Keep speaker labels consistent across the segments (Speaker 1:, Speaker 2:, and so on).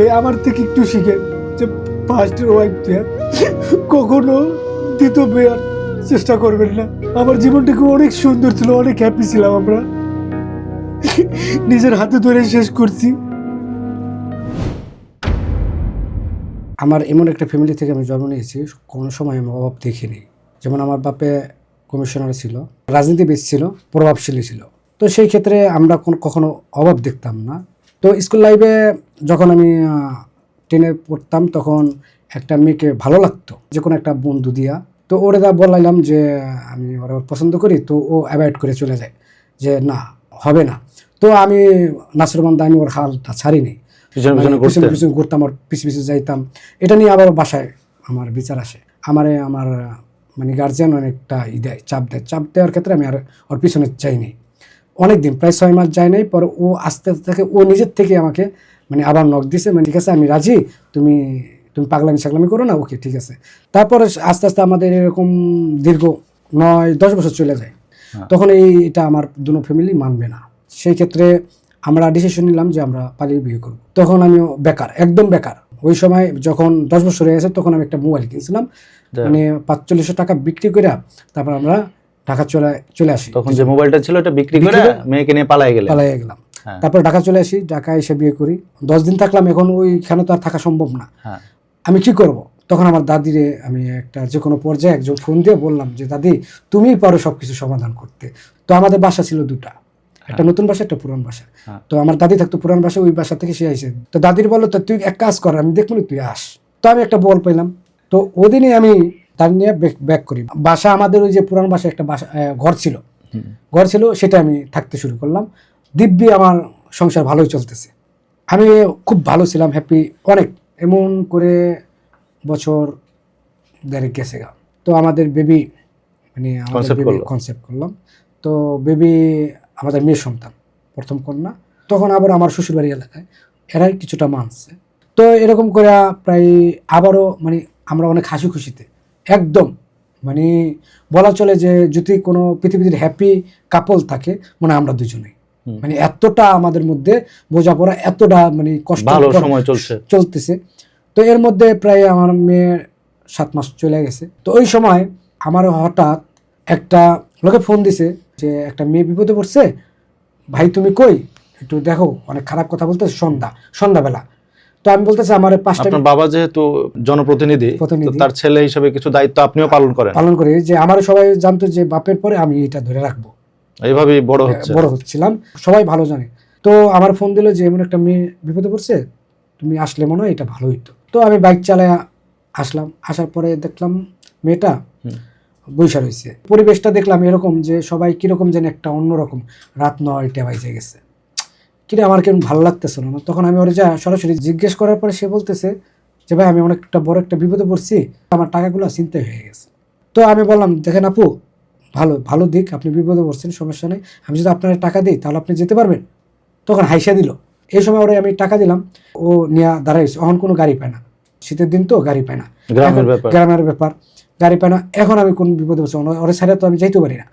Speaker 1: এই আমার থেকে একটু শিখেন যে ফার্স্টের ওয়াইফ দিয়ে কখনো দ্বিতীয় বিয়ার চেষ্টা করবেন না। আমার জীবনটাকে অনেক সুন্দর ছিল, অনেক হ্যাপি ছিলাম আমরা। নিজের হাতে ধরে শেষ করছি। আমার এমন একটা ফ্যামিলি থেকে আমি জন্ম নিয়েছি, কোনো সময় আমি অভাব দেখিনি। যেমন আমার বাপে কমিশনার ছিল, রাজনীতিবিদ ছিল, প্রভাবশালী ছিল। তো সেই ক্ষেত্রে আমরা কখনো অভাব দেখতাম না। তো স্কুল লাইফে যখন আমি টেনে পড়তাম তখন একটা মেয়েকে ভালো লাগতো যে কোনো একটা বন্ধু দিয়া। তো ওরে দা বললাম যে আমি ওরা পছন্দ করি তো ও অ্যাভয়েড করে চলে যায় যে না হবে না। তো আমি নাসরবান্ধা আমি ওর হালটা ছাড়িনি।
Speaker 2: পিছনে
Speaker 1: মানে
Speaker 2: পিছনে
Speaker 1: পিছনে ঘুরতাম আর পিছু পিছু যাইতাম। এটা নিয়ে আবার বাসায় আমার বিচার আসে। আমারে আমার মানে গার্জিয়ান অনেকটা ই দেয় চাপ দেয়। চাপ দেওয়ার ক্ষেত্রে আমি আর ওর পিছনে যাইনি। অনেক দিন প্রায় ছয় মাস যায় নাই পরে ও আস্তে আস্তে থেকে ও নিজের থেকে আমাকে মানে আবার নখ দিছে মানে ঠিক আছে আমি রাজি তুমি তুমি পাগলামি সাগলামি করো না ওকে ঠিক আছে। তারপরে আস্তে আস্তে আমাদের এরকম দীর্ঘ নয় দশ বছর চলে যায়।
Speaker 2: হ্যাঁ।
Speaker 1: তখন এই এটা আমার দুনো ফ্যামিলি মানবে না। সেই ক্ষেত্রে আমরা ডিসিশন নিলাম যে আমরা পালিয়ে বিয়ে করব। তখন আমি বেকার একদম বেকার। ওই সময় যখন দশ বছর হয়ে গেছে তখন আমি একটা মোবাইল কিনছিলাম। মানে পাঁচচল্লিশশো টাকা বিক্রি করে তারপর আমরা ঢাকা চলে চলে আসি।
Speaker 2: তখন যে মোবাইলটা ছিল এটা বিক্রি করে মেয়েকে নিয়ে পালাই গেলেন।
Speaker 1: পালিয়ে গেলাম।
Speaker 2: হ্যাঁ।
Speaker 1: তারপর ঢাকা চলে আসি ঢাকা এসে বিয়ে করি। দশ দিন থাকলাম এখন ওইখানে তো আর থাকা সম্ভব না।
Speaker 2: হ্যাঁ।
Speaker 1: আমি কি করব? তখন আমার দাদিরে আমি একটা যে কোনো পর্যায়ে একজন ফোন দিয়ে বললাম যে দাদি তুমিই পারো সব কিছু সমাধান করতে। তো আমাদের বাসা ছিল দুটা। একটা নতুন বাসা একটা পুরান বাসা।
Speaker 2: হ্যাঁ।
Speaker 1: তো আমার দাদি থাকতো পুরান বাসা ওই বাসা থেকে সে আইসে তো দাদির বলল তো তুই এক কাজ কর আমি দেখব তুই আস। তো আমি একটা বল পেলাম। তো ওদিনই আমি তার নিয়ে ব্যাক করি। বাসা আমাদের ওই যে পুরান বাসা একটা বাসা ঘর ছিল। ঘর ছিল সেটা আমি থাকতে শুরু করলাম। দিব্যি আমার সংসার ভালোই চলতেছে। আমি খুব ভালো ছিলাম হ্যাপি অনেক। এমন করে বছর দেড়েক গেছে গা। তো আমাদের বেবি মানে আমাদের বেবি কনসেপ্ট করলাম। তো বেবি আমাদের মেয়ের সন্তান প্রথম কন্যা। তখন আবার আমার শ্বশুরবাড়ি এলাকায়। এরাই কিছুটা মানছে। তো এরকম করে প্রায় আবারও মানে আমরা অনেক হাসি খুশিতে একদম। মানে বলা চলে যে যদি কোনো পৃথিবীর হ্যাপি কাপল থাকে মানে আমরা দুজনেই।
Speaker 2: হুম।
Speaker 1: মানে এতটা আমাদের মধ্যে বোঝাপড়া এতটা মানে কষ্ট
Speaker 2: সময় চলছে।
Speaker 1: চলতেছে। তো এর মধ্যে প্রায় আমার মেয়ের সাত মাস চলে গেছে। তো ওই সময় আমার হঠাৎ একটা লোকে ফোন দিছে যে একটা মেয়ে বিপদে পড়ছে ভাই তুমি কই? একটু দেখো অনেক খারাপ কথা বলতে সন্ধ্যা সন্ধ্যাবেলা। তো আমি বলতেছি আমার পাঁচটা
Speaker 2: আপনার বাবা যেহেতু জনপ্রতিনিধি তার ছেলে হিসেবে কিছু দায়িত্ব আপনিও পালন করেন।
Speaker 1: পালন করি। যে আমার সবাই জানতো যে বাপের পরে আমি এটা ধরে রাখব।
Speaker 2: এইভাবেই বড় হচ্ছে।
Speaker 1: বড় হচ্ছিলাম। সবাই ভালো জানে। তো আমার ফোন দিল যে এমন একটা মেয়ে বিপদে পড়ছে তুমি আসলে মনে হয় এটা ভালো হইতো। তো আমি বাইক চালায় আসলাম। আসার পরে দেখলাম মেয়েটা বৈশা রয়েছে পরিবেশটা দেখলাম এরকম যে সবাই কীরকম যেন একটা অন্যরকম। রাত নয়টা বাজে গেছে। কিরে আমার কেমন ভালো লাগতেছিল না? তখন আমি ওর যা সরাসরি জিজ্ঞেস করার পরে সে বলতেছে যে ভাই আমি অনেক একটা বড় একটা বিপদে পড়ছি আমার টাকাগুলো চিন্তা হয়ে গেছে। তো আমি বললাম দেখেন আপু ভালো ভালো দিক আপনি বিপদে পড়ছেন সমস্যা নেই। আমি যদি আপনার টাকা দিই তাহলে আপনি যেতে পারবেন? তখন হাইসা দিল। এই সময় ওরে আমি টাকা দিলাম ও নিয়ে দাঁড়াইছে। এখন কোনো গাড়ি পায় না। শীতের দিন তো গাড়ি পায় না।
Speaker 2: গ্রামের ব্যাপার।
Speaker 1: গাড়ি পায় না। এখন আমি কোন বিপদে পড়ছি? ওর- ওরে ছাড়া তো আমি যাইতে পারি না।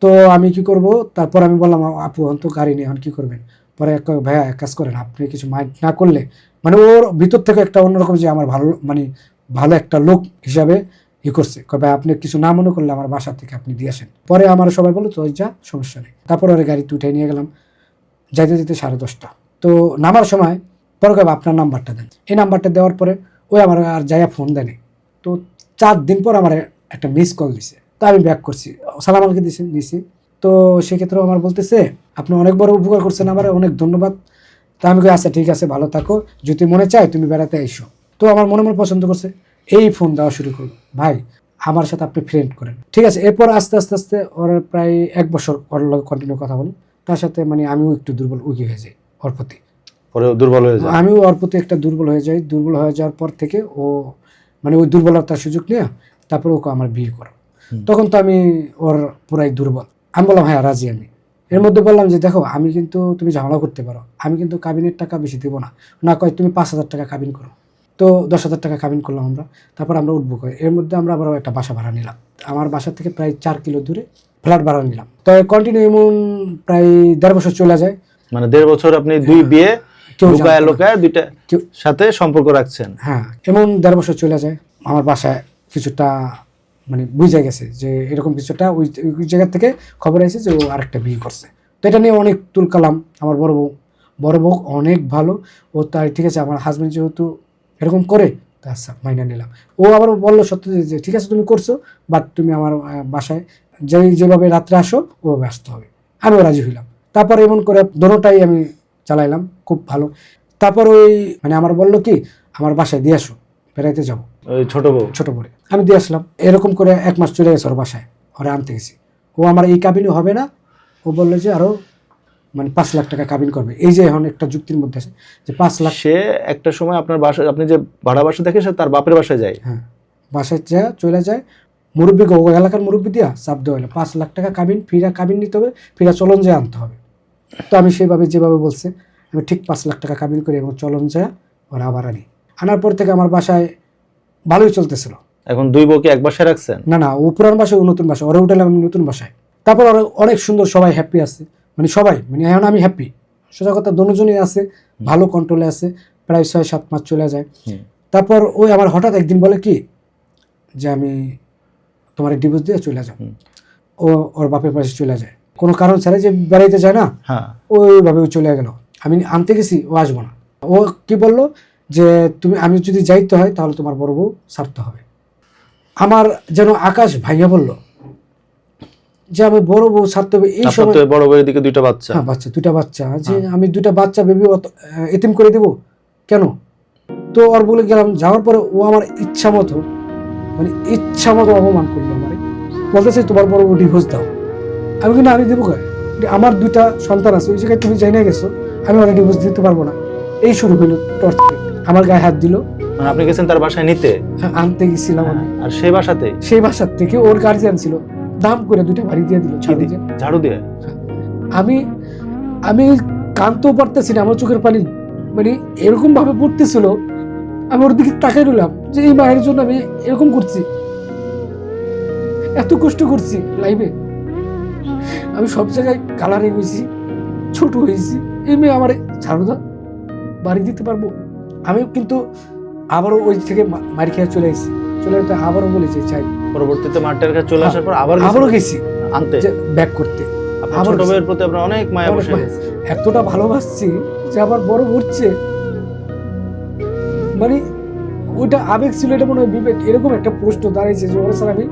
Speaker 1: তো আমি কি করব? তারপর আমি বললাম আপু এখন তো গাড়ি নেই এখন কি করবেন? পরে এক ভাইয়া, এক কাজ করেন, আপনি কিছু মাইন্ড না করলে মানে ওর ভিতর থেকে একটা অন্যরকম যে আমার ভালো মানে ভালো একটা লোক হিসাবে ই করছে। ভাই আপনি কিছু না মনে করলে আমার বাসা থেকে আপনি দিয়ে আসেন। পরে আমার সবাই বলো তো যা, সমস্যা নেই। তারপর ওরে গাড়িতে উঠে নিয়ে গেলাম। যাইতে যেতে সাড়ে দশটা। তো নামার সময় পরে কবে আপনার নাম্বারটা দেন। এই নাম্বারটা দেওয়ার পরে ওই আমার আর যাইয়া ফোন দেয়নি তো চার দিন পর আমার একটা মিস কল দিছে। তো আমি ব্যাক করছি। সালাম আলকে দিছি দিছি। তো সেক্ষেত্রেও আমার বলতেছে আপনি অনেক বড় উপকার করছেন আমার অনেক ধন্যবাদ। তা আমি কই আচ্ছা ঠিক আছে ভালো থাকো। যদি মনে চায় তুমি বেড়াতে এসো। তো আমার মনে মনে পছন্দ করছে এই ফোন দেওয়া শুরু করল। ভাই আমার সাথে আপনি ফ্রেন্ড করেন। ঠিক আছে এরপর আস্তে আস্তে আস্তে ওর প্রায় এক বছর ওর লগে কন্টিনিউ কথা বলি। তার সাথে মানে আমিও একটু দুর্বল উগি হয়ে যাই ওর প্রতি।
Speaker 2: পরে দুর্বল হয়ে যায়।
Speaker 1: আমিও ওর প্রতি একটা দুর্বল হয়ে যাই। দুর্বল হয়ে যাওয়ার পর থেকে ও মানে ওই দুর্বলতার সুযোগ নিয়ে তারপরে ওকে আমার বিয়ে করো তখন তো আমি ওর পুরাই দুর্বল। আমি বললাম হ্যাঁ রাজি আমি। এর মধ্যে বললাম যে দেখো আমি কিন্তু তুমি ঝামেলা করতে পারো। আমি কিন্তু কাবিনের টাকা বেশি দেবো না। না কয় তুমি পাঁচ হাজার টাকা কাবিন করো। তো দশ হাজার টাকা কাবিন করলাম আমরা। তারপর আমরা উঠবো এর মধ্যে আমরা আবার একটা বাসা ভাড়া নিলাম। আমার বাসা থেকে প্রায় চার কিলো দূরে ফ্ল্যাট ভাড়া নিলাম। তো কন্টিনিউ এমন প্রায় দেড় বছর চলে যায়।
Speaker 2: মানে দেড় বছর আপনি দুই বিয়ে লুকায় লুকায় দুইটা সাথে সম্পর্ক রাখছেন।
Speaker 1: হ্যাঁ এমন দেড় বছর চলে যায়। আমার বাসায় কিছুটা মানে বুঝে গেছে যে এরকম কিছুটা ওই ওই জায়গা থেকে খবর এসেছে যে ও আরেকটা বিয়ে করছে। তো এটা নিয়ে অনেক তুলকালাম আমার বড় বউ। বড় বউ অনেক ভালো। ও তাই ঠিক আছে, আমার হাজব্যান্ড যেহেতু এরকম করে, তা আচ্ছা মাইনা নিলাম। ও আবার বলল সত্য যে, ঠিক আছে, তুমি করছ বাট তুমি আমার বাসায় যে যেভাবে রাত্রে আসো, ওভাবে আসতে হবে। আমিও রাজি হইলাম। তারপর এমন করে দোনোটাই আমি চালাইলাম, খুব ভালো। তারপর ওই মানে আমার বলল কি, আমার বাসায় দিয়ে আসো, বেড়াইতে যাব।
Speaker 2: ছোট বউ।
Speaker 1: ছোট করে আমি দিয়ে আসলাম। এরকম করে এক মাস চলে গেছে ওর বাসায়। ওরা আনতে গেছি। ও আমার এই কাবিনও হবে না। ও বলল যে আরও মানে পাঁচ লাখ টাকা কাবিন করবে। এই যে এখন একটা যুক্তির মধ্যে আছে যে পাঁচ লাখ
Speaker 2: সে একটা সময় আপনার বাসা আপনি যে ভাড়া বাসা দেখে সে তার বাপের বাসায় যায়।
Speaker 1: হ্যাঁ। বাসায় যা চলে যায়। মুরব্বী এলাকার মুরব্বী দিয়া চাপ দেওয়া হলো। পাঁচ লাখ টাকা কাবিন ফিরা কাবিন নিতে হবে ফিরা চলন যায় আনতে হবে। তো আমি সেভাবে যেভাবে বলছে আমি ঠিক পাঁচ লাখ টাকা কাবিন করি এবং চলন যায় ওরা আবার আনি। আনার পর থেকে আমার বাসায় ভালোই চলতেছিল।
Speaker 2: এখন দুই বউকে এক বাসায় রাখছেন?
Speaker 1: না না ও পুরান বাসায় ও নতুন বাসায়। ওরা উঠলাম আমি নতুন বাসায়। তারপর অনেক সুন্দর সবাই হ্যাপি আছে। মানে সবাই মানে এখন আমি হ্যাপি সোজা কথা দুজনই আছে ভালো কন্ট্রোলে আছে প্রায় ছয় সাত মাস চলে যায়। তারপর ওই আমার হঠাৎ একদিন বলে কি যে আমি তোমার ডিভোর্স দিয়ে চলে যাও
Speaker 2: হুম।
Speaker 1: ও ওর বাপের পাশে চলে যায়। কোনো কারণ ছাড়া যে বেড়াইতে যায় না
Speaker 2: হ্যাঁ।
Speaker 1: ওইভাবে ও চলে গেল। আমি আনতে গেছি ও আসব না। ও কি বলল যে তুমি আমি যদি যাইতে হয় তাহলে তোমার বড় বউ ছাড়তে হবে। আমার যেন আকাশ ভাইয়া বলল যে আমি বড় বউ ছাড়তে হবে। এই সময়
Speaker 2: বড় বউয়ের দিকে দুইটা বাচ্চা।
Speaker 1: হ্যাঁ বাচ্চা দুটা বাচ্চা। যে
Speaker 2: হ্যাঁ।
Speaker 1: আমি দুটা বাচ্চা বেবি এতিম করে দেব? কেন? তো ওর বলে গেলাম যাওয়ার পরে ও আমার ইচ্ছা মতো মানে ইচ্ছা মতো অপমান করল আমার। বলতেছে তোমার বড় বউ ডিভোর্স দাও। আমি কিন্তু আমি দেবো আমার দুইটা সন্তান আছে ওই জায়গায় তুমি না গেছো আমি ওরা ডিভোর্স দিতে পারব না। এই শুরু হইল টর্চার আমার গায়ে হাত দিল।
Speaker 2: মানে আপনি গেছেন তার বাসায় নিতে?
Speaker 1: আনতে গেছিলাম আমি।
Speaker 2: আর সেই বাসাতে?
Speaker 1: সেই বাসার থেকে ওর গার্জিয়ান ছিল। দাম করে দুইটা বাড়ি দিয়ে দিল
Speaker 2: ঝাড়ু দিয়ে?
Speaker 1: আমি আমি কানতেও পারতেছি না আমার চোখের পানি মানে এরকম ভাবে পড়তেছিল। আমি ওর দিকে তাকাই রইলাম যে এই মায়ের জন্য আমি এরকম করছি। এত কষ্ট করছি লাইফে আমি সব জায়গায় কালারে হয়েছি ছোট হয়েছি। এই মেয়ে আমার ছাড়ো দা বাড়ি দিতে পারব? আমি কিন্তু আবারও ওই থেকে মার খেয়ে চলে এসেছি। চলে যেতে আবারও বলেছি চাই।
Speaker 2: পরবর্তীতে মাঠের কাছে চলে আসার পর আবার
Speaker 1: আবারও গেছি।
Speaker 2: আনতে?
Speaker 1: ব্যাক করতে।
Speaker 2: ছোট
Speaker 1: গেছি।
Speaker 2: প্রতি আপনার অনেক মায়া বসে
Speaker 1: এতটা ভালোবাসছি যে আবার বড় উঠছে মানে ওইটা আবেগ ছিল এটা মনে হয় বিবেক। এরকম একটা প্রশ্ন দাঁড়িয়েছে যে ওর স্যার আমি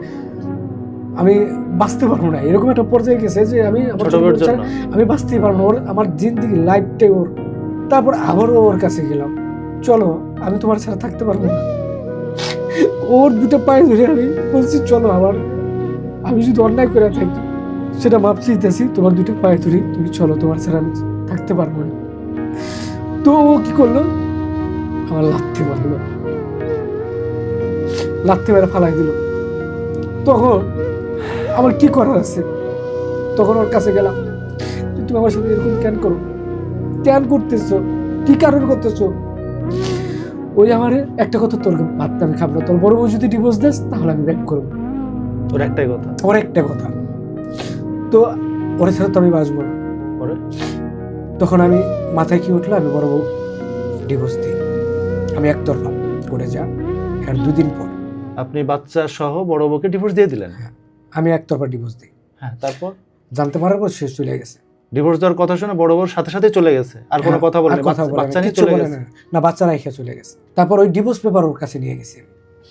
Speaker 1: আমি বাঁচতে পারব না। এরকম একটা পর্যায়ে গেছে যে আমি আমার আমি বাঁচতেই পারব না। ওর আমার জিন্দিগি লাইফটাই ওর। তারপর আবারও ওর কাছে গেলাম। চলো, আমি তোমার ছাড়া থাকতে পারব না। ওর দুটো পায়ে ধরে আমি বলছি, চলো আবার, আমি যদি অন্যায় করে থাকি, সেটা মাপ চাইতেছি তোমার দুটো পায়ে ধরি তুমি চলো, তোমার ছাড়া আমি থাকতে পারব না। তো ও কি করল? আমার লাথি মারলো। লাথি মেরে ফালাই দিল। তখন আমার কি করার আছে? তখন ওর কাছে গেলাম, তুমি আমার সাথে এরকম কেন করো? কেন করতেছো? কি কারণ করতেছো? ওই আমার একটা কথা তোর ভাবতে আমি খাব তোর বড় বউ যদি ডিভোর্স দেস তাহলে আমি ব্যাক করব।
Speaker 2: তোর একটাই কথা।
Speaker 1: ওর একটা কথা। তো ওর সাথে তো আমি বাঁচবো না।
Speaker 2: পরে?
Speaker 1: তখন আমি মাথায় কি উঠল আমি বড় বউ ডিভোর্স দিই। আমি একতরফা করে যা আর দুদিন পর।
Speaker 2: আপনি বাচ্চা সহ বড় বউকে ডিভোর্স দিয়ে দিলেন?
Speaker 1: আমি একতরফা ডিভোর্স দিই।
Speaker 2: হ্যাঁ তারপর?
Speaker 1: জানতে পারার পর সে চলে গেছে।
Speaker 2: ডিভোর্স দেওয়ার কথা শুনে বড় বড় সাথে সাথে চলে গেছে। আর কোনো
Speaker 1: হ্যাঁ,
Speaker 2: কথা
Speaker 1: আর কথা বলে
Speaker 2: বাচ্চা নিয়ে চলে গেছে।
Speaker 1: না। বাচ্চা রাইখা চলে গেছে। তারপর ওই ডিভোর্স পেপার ওর কাছে নিয়ে গেছি।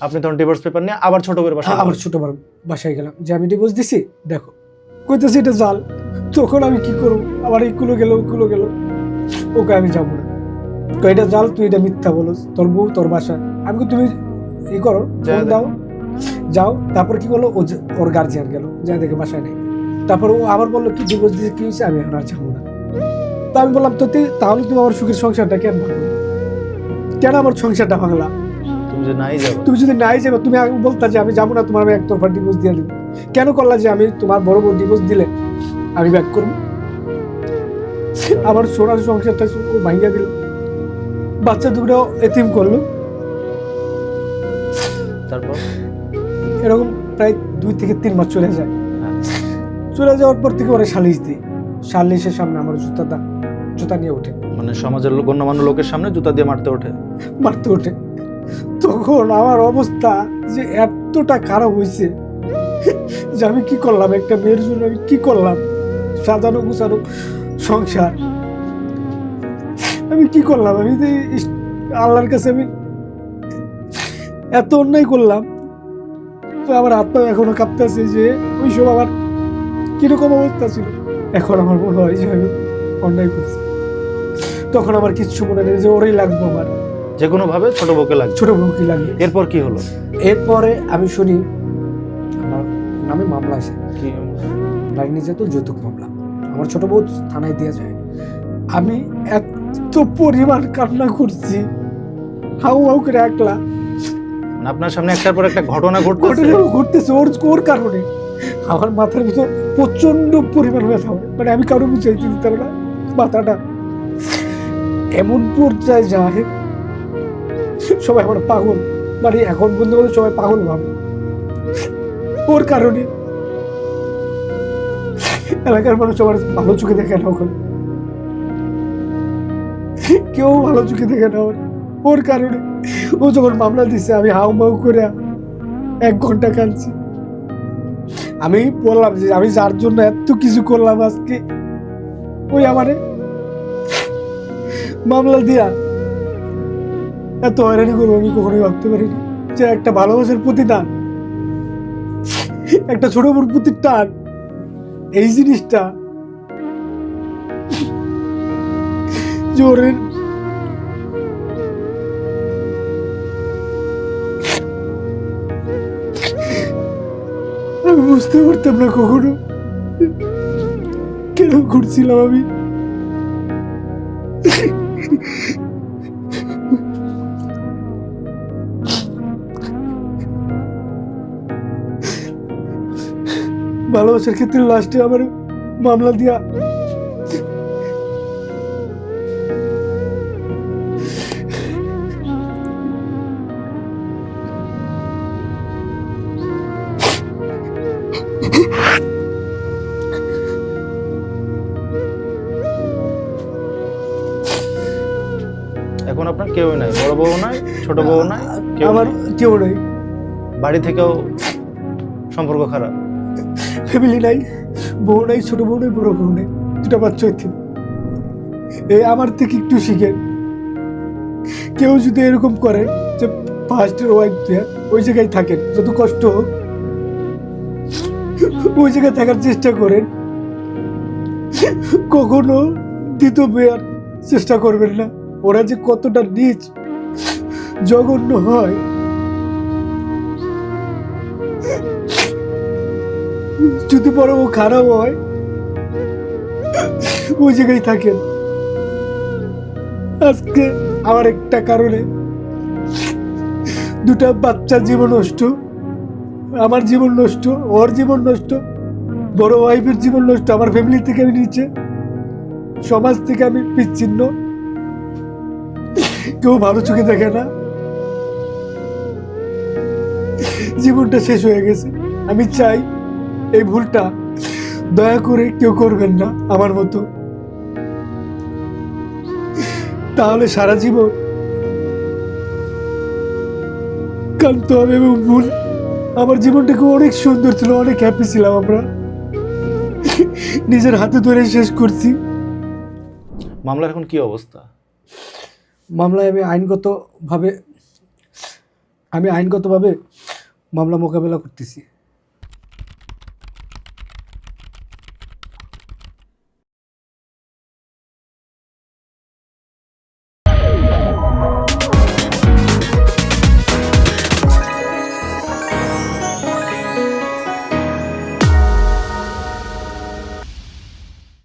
Speaker 2: আপনি তখন ডিভোর্স পেপার নিয়ে আবার ছোট বউয়ের বাসায়
Speaker 1: আবার ছোট বাসায় গেলাম। যে আমি ডিভোর্স দিছি দেখো কইতেছি এটা জাল। তখন আমি কি করব? আবার এইগুলো গেল ওগুলো গেল। ওকে আমি যাব না। কই এটা জাল তুই এটা মিথ্যা বলো তোর বউ তোর বাসা আমি তুমি ই করো। দাও যাও। তারপর কি করল? ও ওর গার্জিয়ান গেল যা দেখে বাসায় নেই। তারপর ও আবার বলল কি ডিভোর্স দিয়েছে? কি হয়েছে? আমি এখন আর যাব না। তা আমি বললাম তো তাহলে তুমি আমার সুখের সংসারটা কেন ভাঙলা? কেন আমার সংসারটা ভাঙলা?
Speaker 2: তুমি যে নাই যাবে।
Speaker 1: তুমি যদি নাই যাবে তুমি আগে বলতা যে আমি যাব না তোমার আমি একতরফা ডিভোর্স দিয়ে দেবো। কেন করলা যে আমি তোমার বড় বড় ডিভোর্স দিলে? আমি ব্যাক করব। আমার সোনার সংসারটা ও ভাঙিয়া দিল। বাচ্চা দুটো এতিম করল।
Speaker 2: তারপর?
Speaker 1: এরকম প্রায় দুই থেকে তিন মাস চলে যায়। চলে যাওয়ার পর থেকে ওরা সালিশ দিই। সালিশের সামনে আমার জুতা দা জুতা নিয়ে ওঠে।
Speaker 2: মানে সমাজের লোক- গণ্যমান্য লোকের সামনে জুতা দিয়ে মারতে ওঠে?
Speaker 1: মারতে ওঠে। তখন আমার অবস্থা যে এতটা খারাপ হয়েছে যে আমি কি করলাম? একটা মেয়ের জন্য আমি কি করলাম? সাজানো গুছানো সংসার। আমি কি করলাম? আমি ইস- আল্লাহর কাছে আমি এত অন্যায় করলাম তো আমার পা এখনও কাঁপতেছে যে ওই সব আমার কীরকম অবস্থা ছিল? এখন আমার মনে হয় যে আমি অন্যায় করছি। তখন আমার কিচ্ছু মনে নেই যে ওরই লাগবে আমার।
Speaker 2: যে কোনো ভাবে ছোট বউকে লাগছে
Speaker 1: ছোট বউ কি লাগে
Speaker 2: এরপর কি হলো?
Speaker 1: এরপরে আমি শুনি আমার নামে মামলা আছে।
Speaker 2: কি
Speaker 1: নারী নির্যাতন যৌতুক মামলা। আমার ছোট বউ থানায় দেওয়া যায়। আমি এত পরিমাণ কান্না করছি। হাউ হাউ করে একলা।
Speaker 2: মানে আপনার সামনে একটার পর একটা ঘটনা ঘটতেছে?
Speaker 1: ঘটনা ঘটতেছে ওর ওর কারণে। আমার মাথার ভিতর প্রচণ্ড পরিমাণ ব্যথা হয়। মানে আমি কারও বুঝাইতে দিতাম না মাথাটা। এমন পর্যায়ে যায়, সবাই আমার পাগল। মানে এখন বন্ধু সবাই পাগল ভাবে। ওর কারণে এলাকার মানুষ আমার ভালো চোখে দেখে না ওখানে। কেউ ভালো চোখে দেখে না ওর ওর কারণে ও যখন মামলা দিচ্ছে আমি হাউ মাউ করে এক ঘণ্টা কাঁদছি। আমি বললাম যে আমি যার জন্য এত কিছু করলাম আজকে, ওই আমারে। মামলা দিয়া এত হয়রানি করব, আমি কখনোই ভাবতে পারিনি যে একটা ভালোবাসার প্রতি প্রতিদান, একটা ছোট বোন প্রতি টান, এই জিনিসটা জোরের বুঝতে পারতাম না কখনো। কেন করছিলাম আমি? ভালোবাসার ক্ষেত্রে লাস্টে আমার মামলা দিয়া
Speaker 2: কেউ নাই বড় বউ নাই ছোট বউ নাই কেউ
Speaker 1: আমার কেউ নেই।
Speaker 2: বাড়ি থেকেও সম্পর্ক খারাপ।
Speaker 1: ফ্যামিলি নাই বউ নাই ছোট বউ নেই বড় বউ নেই দুটা বাচ্চা হইতে এই আমার থেকে একটু শিখে কেউ যদি এরকম করে যে ফার্স্টের ওয়াইফ দিয়ে ওই জায়গায় থাকেন যত কষ্ট হোক ওই জায়গায় থাকার চেষ্টা করেন। কখনো দ্বিতীয় বিয়ার চেষ্টা করবেন না। ওরা যে কতটা নিচ, জঘন্য হয়। যদি বড় ও খারাপ হয়, ওই জায়গায় থাকেন। আজকে আমার একটা কারণে দুটা বাচ্চার জীবন নষ্ট, আমার জীবন নষ্ট, ওর জীবন নষ্ট, বড় ওয়াইফের জীবন নষ্ট, আমার ফ্যামিলি থেকে আমি নিচে, সমাজ থেকে আমি বিচ্ছিন্ন। কেউ ভালো চোখে দেখে না। জীবনটা শেষ হয়ে গেছে। আমি চাই এই ভুলটা দয়া করে কেউ করবেন না আমার মতো। তাহলে সারা জীবন কান্ত হবে এবং ভুল। আমার জীবনটাকে অনেক সুন্দর ছিল, অনেক হ্যাপি ছিলাম আমরা। নিজের হাতে ধরে শেষ করছি।
Speaker 2: মামলার এখন কি অবস্থা?
Speaker 1: মামলায় আমি আইনগতভাবে আমি আইনগতভাবে মামলা মোকাবেলা করতেছি।